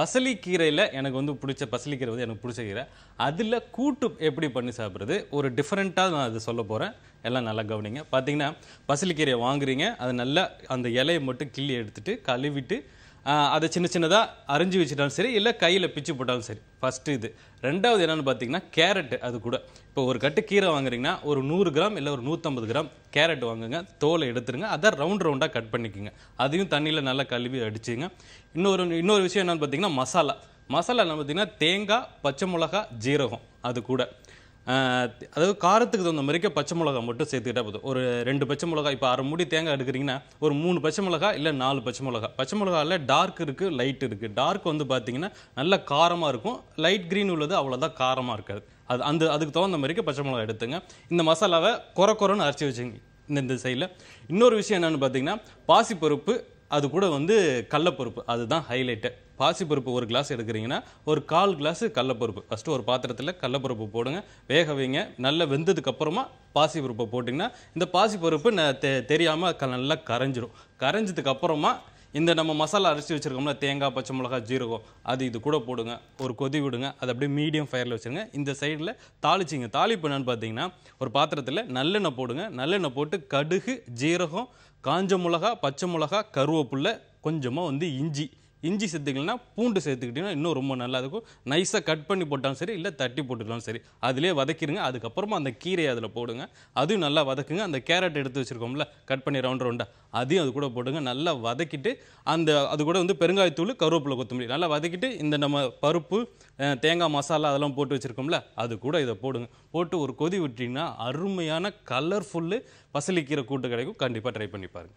பசலி கீரையில் எனக்கு வந்து பிடிச்ச பசலிக்கீரை வந்து எனக்கு பிடிச்ச கீரை. அதில் கூட்டு எப்படி பண்ணி சாப்பிட்றது? ஒரு டிஃப்ரெண்ட்டாக நான் அதை சொல்ல போகிறேன் எல்லாம் நல்லா கவனிங்க. பார்த்தீங்கன்னா பசலிக்கீரையை வாங்குறீங்க. அது நல்லா அந்த இலையை மட்டும் கிள்ளி எடுத்துட்டு கழுவிட்டு அதை சின்ன சின்னதாக அரிஞ்சு வச்சுட்டாலும் சரி இல்லை கையில் பிச்சு போட்டாலும் சரி. ஃபஸ்ட்டு இது. ரெண்டாவது என்னென்னு பார்த்தீங்கன்னா கேரட்டு அது கூட. இப்போ ஒரு கட்டு கீரை வாங்குறீங்கன்னா ஒரு நூறு கிராம் இல்லை ஒரு நூற்றம்பது கிராம் கேரட் வாங்குங்க. தோலை எடுத்துருங்க. அதை ரவுண்ட் ரவுண்டாக கட் பண்ணிக்கோங்க. அதையும் தண்ணியில் நல்லா கழுவி அடிச்சுங்க. இன்னொரு இன்னொரு விஷயம் என்னென்னு பார்த்தீங்கன்னா மசாலா. மசாலா என்ன பார்த்தீங்கன்னா தேங்காய் பச்சை மிளகா ஜீரகம் அது கூட. அதாவது காரத்துக்கு தகுந்த மாதிரிக்கு பச்சை மிளகா மட்டும் சேர்த்துக்கிட்டா போதும். ஒரு ரெண்டு பச்சை மிளகா இப்போ அரை மூடி தேங்காய் எடுக்கிறீங்கன்னா ஒரு மூணு பச்சை மிளகா இல்லை நாலு பச்சை மிளகா. பச்சை மிளகாவில் டார்க் இருக்குது லைட் இருக்குது டார்க் வந்து பார்த்தீங்கன்னா நல்ல காரமாக இருக்கும். லைட் க்ரீன் உள்ளது அவ்வளோதான் காரமாக இருக்காது. அது அந்த அதுக்கு தகுந்த மாதிரிக்கு பச்சை மிளகா எடுத்துங்க. இந்த மசாலாவை குறை குறைன்னு அரைச்சி வச்சுங்க இந்த இந்த சைடில் இன்னொரு விஷயம் என்னென்னு பார்த்தீங்கன்னா பாசிப்பருப்பு அது கூட வந்து கடலப்பருப்பு அதுதான் ஹைலைட்டு பாசிப்பருப்பு ஒரு கிளாஸ் எடுக்கிறீங்கன்னா ஒரு கால் கிளாஸு கடலப்பருப்பு ஃபஸ்ட்டு ஒரு பாத்திரத்தில் கடலப்பருப்பு போடுங்க. வேக வைங்க. நல்லா வெந்ததுக்கப்புறமா பாசிப்பருப்பை போட்டிங்கன்னா இந்த பாசிப்பருப்பு ந- தெ- தெரியாமல் க நல்லா கரைஞ்சிரும். கரைஞ்சதுக்கப்புறமா இந்த நம்ம மசாலா அரைச்சி வச்சுருக்கோம்ல தேங்காய் பச்சை மிளகா ஜீரகம் அது இது கூட போடுங்க. ஒரு கொதி விடுங்க. அது அப்படியே மீடியம் ஃபயரில் வச்சுருங்க. இந்த சைடில் தாளிச்சிங்க. தாளிப்பு என்னன்னு பார்த்தீங்கன்னா ஒரு பாத்திரத்தில் நல்லெண்ணெய் போடுங்க. நல்லெண்ணெய் போட்டு கடுகு ஜீரகம் காஞ்ச மிளகா பச்சை மிளகா கருவேப்புல்ல கொஞ்சமாக வந்து இஞ்சி. இஞ்சி சேர்த்துக்கிட்டீங்கன்னா பூண்டு சேர்த்துக்கிட்டீங்கன்னா இன்னும் ரொம்ப நல்லா இருக்கும். நைஸாக கட் பண்ணி போட்டாலும் சரி இல்லை தட்டி போட்டுக்கலாம் சரி அதிலே வதக்கிடுங்க அதுக்கப்புறமா அந்த கீரையை அதில் போடுங்க. அதையும் நல்லா வதக்குங்க. அந்த கேரட் எடுத்து வச்சுருக்கோம்ல கட் பண்ணி ரவுண்ட் ரவுண்டாக அதையும் அது கூட போடுங்க. நல்லா வதக்கிட்டு அந்த அது கூட வந்து பெருங்காயத்தூள் கருவேப்பிலை கொத்தமல்லி நல்லா வதக்கிட்டு இந்த நம்ம பருப்பு தேங்காய் மசாலா அதெல்லாம் போட்டு வச்சுருக்கோம்ல அது கூட இதை போடுங்க. போட்டு ஒரு கொதி விட்டீங்கன்னா அருமையான கலர்ஃபுல்லு பசலிக்கீரை கூட்டு கிடைக்கும். கண்டிப்பாக ட்ரை பண்ணி பாருங்க.